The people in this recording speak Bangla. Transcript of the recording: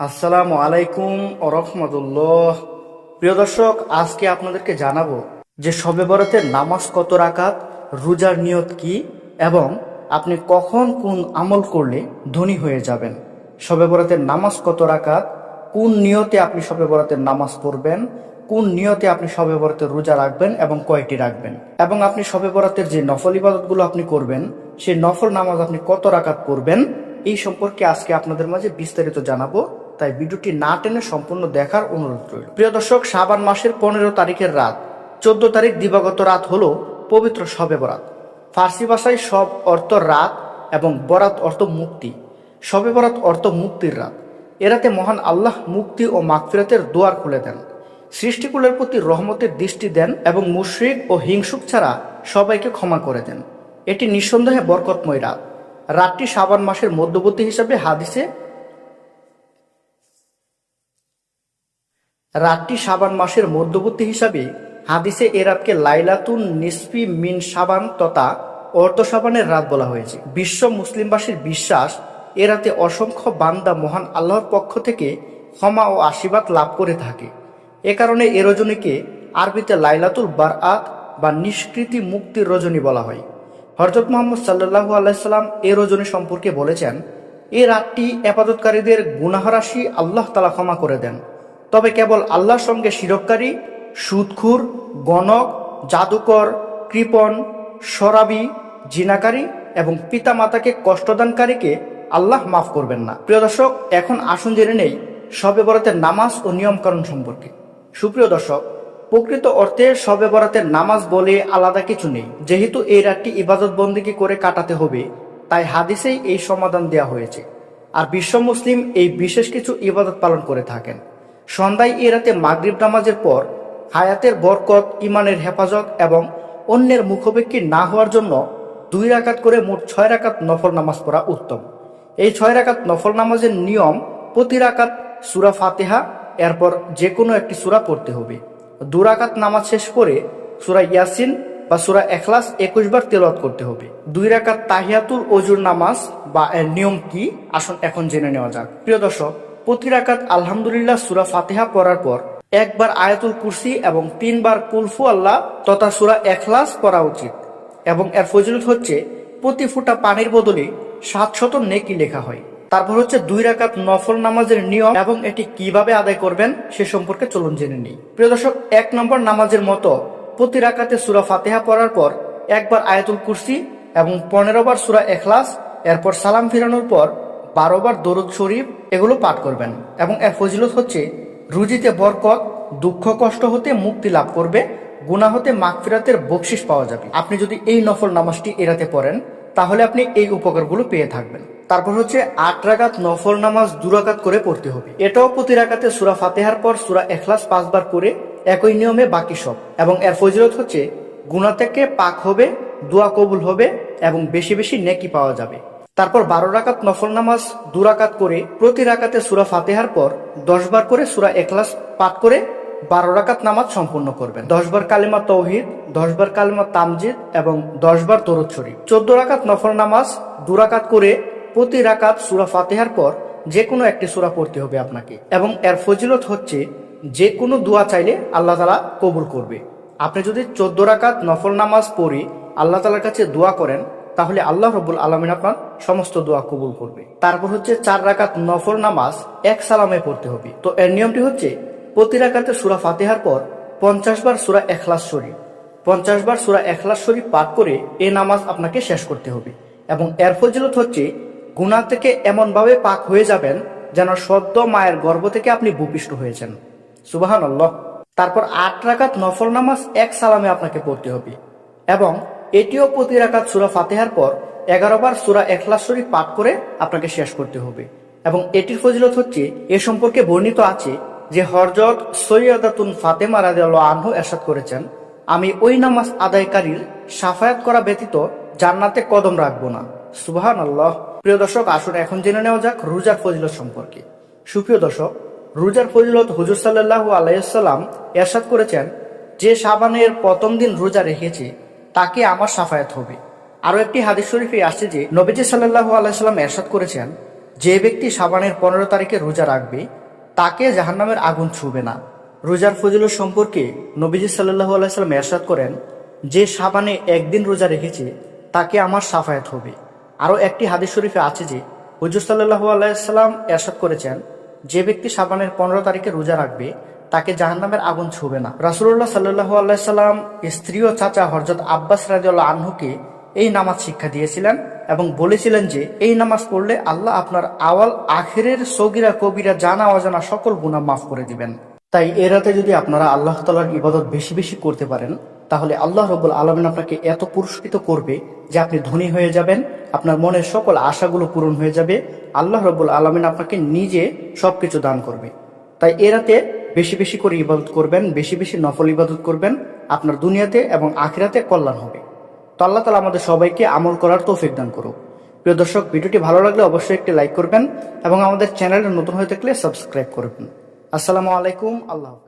আসসালামু আলাইকুম রহমতুল্লাহ। প্রিয় দর্শক, আজকে আপনাদেরকে জানাব যে শবে বরাতের নামাজ কত রাকাত, রোজার নিয়ত কি, এবং আপনি কখন কোন আমল করলে ধনী হয়ে যাবেন। শবে বরাতের নামাজ কত রাকাত, কোন নিয়তে আপনি শবে বরাতের নামাজ পড়বেন, কোন নিয়তে আপনি শবে বরাতের রোজা রাখবেন এবং কয়টি রাখবেন। এবং আপনি শবে বরাতের যে নফল ইবাদতগুলো আপনি করবেন, সেই নফল নামাজ আপনি কত রাকাত পড়বেন, এই সম্পর্কে আজকে আপনাদের মাঝে বিস্তারিত জানাব। তাই ভিডিওটি না টেনে সম্পূর্ণ দেখার অনুরোধ রইল। প্রিয় দর্শক, শাবান মাসের পনেরো তারিখের রাত। চোদ্দ তারিখ দিবাগত রাত হল পবিত্র শবে বরাত। ফার্সি ভাষায় সব অর্থ রাত এবং বরাত অর্থ মুক্তি। শবে বরাত অর্থ মুক্তির রাত। এরাতে মহান আল্লাহ মুক্তি ও মাগফিরাতের দুয়ার খুলে দেন। সৃষ্টিকুলের প্রতি রহমতের দৃষ্টি দেন এবং মুশরিক ও হিংসুক ছাড়া সবাইকে ক্ষমা করে দেন। এটি নিঃসন্দেহে বরকতময় রাত। রাতটি শাবান মাসের মধ্যবর্তী হিসাবে হাদিসে রাতটি সাবান মাসের মধ্যবর্তী হিসাবে হাদিসে এ রাতকে লাইলাতুন নিসফি মিন সাবান তথা অর্ধ সাবানের রাত বলা হয়েছে। বিশ্ব মুসলিমবাসীর বিশ্বাস, এ রাতে অসংখ্য বান্দা মহান আল্লাহর পক্ষ থেকে ক্ষমা ও আশীর্বাদ লাভ করে থাকে। এ কারণে এ রজনীকে আরবিতে লাইলাতুল বারআত বা নিষ্কৃতি মুক্তির রজনী বলা হয়। হরজত মোহাম্মদ সাল্লাহু আলাইসাল্লাম এ রজনী সম্পর্কে বলেছেন, এ রাতটি আপাদতকারীদের গুনাহরাশি আল্লাহ তালা ক্ষমা করে দেন। তবে কেবল আল্লাহর সঙ্গে শিরককারী সুদখুর, গণক, জাদুকর, কৃপণ সরাবি জিনাকারী এবং পিতামাতাকে কষ্টদানকারীকে আল্লাহ মাফ করবেন না। প্রিয় দর্শক, এখন আসুন জেনে নেই শবে বরাতের নামাজ ও নিয়মকানুন সম্পর্কে। সুপ্রিয় দর্শক, প্রকৃত অর্থে শবে বরাতের নামাজ বলে আলাদা কিছু নেই। যেহেতু এই রাতটি ইবাদত বন্দিকে করে কাটাতে হবে, তাই হাদিসেই এই সমাধান দেওয়া হয়েছে। আর বিশ্ব মুসলিম এই বিশেষ কিছু ইবাদত পালন করে থাকেন। সন্ধ্যায় এ রাতে মাগরিব নামাজের পর হায়াতের বরকত ইমানের হেফাজত এবং অন্যের মুখোপেক্ষী না হওয়ার জন্য দুই রাকাত করে মোট ছয় রাকাত নফল নামাজ পড়া উত্তম। এই ছয় রাকাত নফল নামাজের নিয়ম প্রতি রাকাত সুরা ফাতেহা, এরপর যে কোনো একটি সুরা পড়তে হবে। দু রাকাত নামাজ শেষ করে সুরা ইয়াসিন বা সুরা এখলাস একুশ বার তেলত করতে হবে। দুই রাকাত তাহিয়াতুল অজুর নামাজ বা এর নিয়ম কি? আসুন এখন জেনে নেওয়া যাক। প্রিয় দর্শক প্রতি রাকাত আলহামদুলিল্লাহ সুরা ফাতেহা পড়ার পর একবার আয়াতুল কুরসি এবং তিনবার কুলফু আল্লাহ তথা সুরা এখলাস পড়া উচিত। এবং এর ফজিলত হচ্ছে প্রতি ফুটা পানির বদলে সাতশত নেকি লেখা হয়। তারপর হচ্ছে দুই রাকাত নফল নামাজের নিয়ম এবং এটি কীভাবে আদায় করবেন সে সম্পর্কে চলুন জেনে নিই। প্রিয় দর্শক, এক নম্বর নামাজের মতো প্রতি রাকাতে সুরা ফাতেহা পড়ার পর একবার আয়াতুল কুরসি এবং পনেরো বার সুরা এখলাস, এরপর সালাম ফিরানোর পর বারো বার দরুদ শরীফ এগুলো পাঠ করবেন। এবং এর ফজিলত হচ্ছে, রুজিতে বরকত, দুঃখ কষ্ট হতে মুক্তি লাভ করবে গুনা হতে মাগফিরাতের বকশিস পাওয়া যাবে। আপনি যদি এই নফল নামাজটি এরাতে পড়েন, তাহলে আপনি এই উপকারগুলো পেয়ে থাকবেন। তারপর হচ্ছে, আট রাকাত নফল নামাজ দুরাকাত করে পড়তে হবে। এটাও প্রতি রাকাতে সুরা ফাতেহার পর সুরা এখলাস পাঁচবার করে একই নিয়মে বাকি সব। এবং এর ফজিলত হচ্ছে গুণা থেকে পাক হবে, দোয়া কবুল হবে এবং বেশি বেশি নেকি পাওয়া যাবে। তারপর বারো রাকাত নফল নামাজ, দু রাকাত করে প্রতি রাকাতে সুরা ফাতেহার পর দশ বার করে সুরা এখলাস পাঠ করে বারো রাকাত নামাজ সম্পূর্ণ করবেন। দশ বার কালিমা তৌহিদ, দশ বার কালিমা তামজিদ এবং দশ বার দরুদ শরীফ। চোদ্দ রাকাত নফল নামাজ, দু রাকাত করে প্রতি রাকাত সুরা ফাতেহার পর যে কোনো একটি সুরা পড়তে হবে আপনাকে এবং এর ফজিলত হচ্ছে যে কোনো দোয়া চাইলে আল্লাহ তালা কবুল করবে। আপনি যদি চোদ্দ রাকাত নফল নামাজ পড়ে আল্লাহ তালার কাছে দোয়া করেন তাহলে আল্লাহ রবুল আলমিন আপনার সমস্ত দোয়া কবুল করবে। তারপর হচ্ছে চার রাকাত নফল নামাজ এক সালামে পড়তে হবে। তো এর নিয়মটি হচ্ছে, প্রতি রাকাতে সুরা ফাতেহার পর পঞ্চাশ বার সুরা এখলাস শরীফ, পঞ্চাশ বার সুরা এখলাস শরীফ পাঠ করে এ নামাজ আপনাকে শেষ করতে হবে। এবং এর ফজিলত হচ্ছে গুণা থেকে এমনভাবে পাক হয়ে যাবেন যেন সদ্য মায়ের গর্ভ থেকে আপনি ভূপিষ্ঠ হয়েছেন। সুবাহান আল্লাহ তারপর আট রাকাত নফল নামাজ এক সালামে আপনাকে পড়তে হবে। এবং এটিও প্রতি রাকাত সুরা ফাতেহার পর এগারো বার সুরা এখলাস শরীফ পাঠ করে আপনাকে শেষ করতে হবে। এবং এটির ফজিলত হচ্ছে, এ সম্পর্কে বর্ণিত আছে যে হরজত সৈয়দাতুন ফাতেমা রাদিয়াল্লাহু আনহু এরশাদ করেছেন, আমি ওই নামাজ আদায়কারীর সাফায়াত করা ব্যতীত জান্নাতে কদম রাখব না। সুবাহান আল্লাহ প্রিয় দর্শক, আসুন এখন জেনে নেওয়া যাক রোজার ফজিলত সম্পর্কে। সুপ্রিয় দর্শক, রোজার ফজিলত হুজুর সাল্লাহু আলাইসাল্লাম এরশাদ করেছেন, যে সাবানের প্রথম দিন রোজা রেখেছে তাকে আমার সাফায়াত হবে। আরও একটি হাদিস শরীফে আসছে যে, নবীজি সাল্লাহু আলাইসাল্লাম এরশাদ করেছেন, যে ব্যক্তি সাবানের পনেরো তারিখে রোজা রাখবে, তাকে জাহান্নামের আগুন ছুবে না। রোজার ফজিলত সম্পর্কে নবীজি সাল্লাহ আলাইসাল্লাম এরশাদ করেন, যে সাবানে একদিন রোজা রেখেছে, তাকে আমার সাফায়াত হবে। আরও একটি হাদিস শরীফে আছে যে, হুজুর সাল্লাহ আলাইসাল্লাম এরশাদ করেছেন, যে ব্যক্তি সাবানের পনেরো তারিখে রোজা রাখবে তাকে জাহান্নামের আগুন ছুবে না। রাসুল্লাহ সাল্লাহ আল্লাহ সাল্লাম, স্ত্রী ও চাচা হরজত আব্বাস রাজিউল্লাহ আনহুকে এই নামাজ শিক্ষা দিয়েছিলেন এবং বলেছিলেন যে, এই নামাজ পড়লে আল্লাহ আপনার আওয়াল আখেরের সগিরা, কবিরা, জানা, অজানা সকল গুণা মাফ করে দিবেন। তাই এ রাতে যদি আপনারা আল্লাহ তালার ইবাদত বেশি বেশি করতে পারেন, তাহলে আল্লাহ রবুল আলমিন আপনাকে এত পুরস্কৃত করবে যে আপনি ধনী হয়ে যাবেন, আপনার মনের সকল আশাগুলো পূরণ হয়ে যাবে, আল্লাহ রবুল আলমিন আপনাকে নিজে সবকিছু দান করবে। তাই এ রাতে বেশি বেশি করে ইবাদত করবেন, বেশি বেশি নফল ইবাদত করবেন, আপনার দুনিয়াতে এবং আখিরাতে কল্যাণ হবে। তো আল্লাহ তালা আমাদের সবাইকে আমল করার তৌফিক দান করুক। প্রিয় দর্শক, ভিডিওটি ভালো লাগলে অবশ্যই একটি লাইক করবেন এবং আমাদের চ্যানেলে নতুন হয়ে থাকলে সাবস্ক্রাইব করবেন। আসসালামু আলাইকুম, আল্লাহ।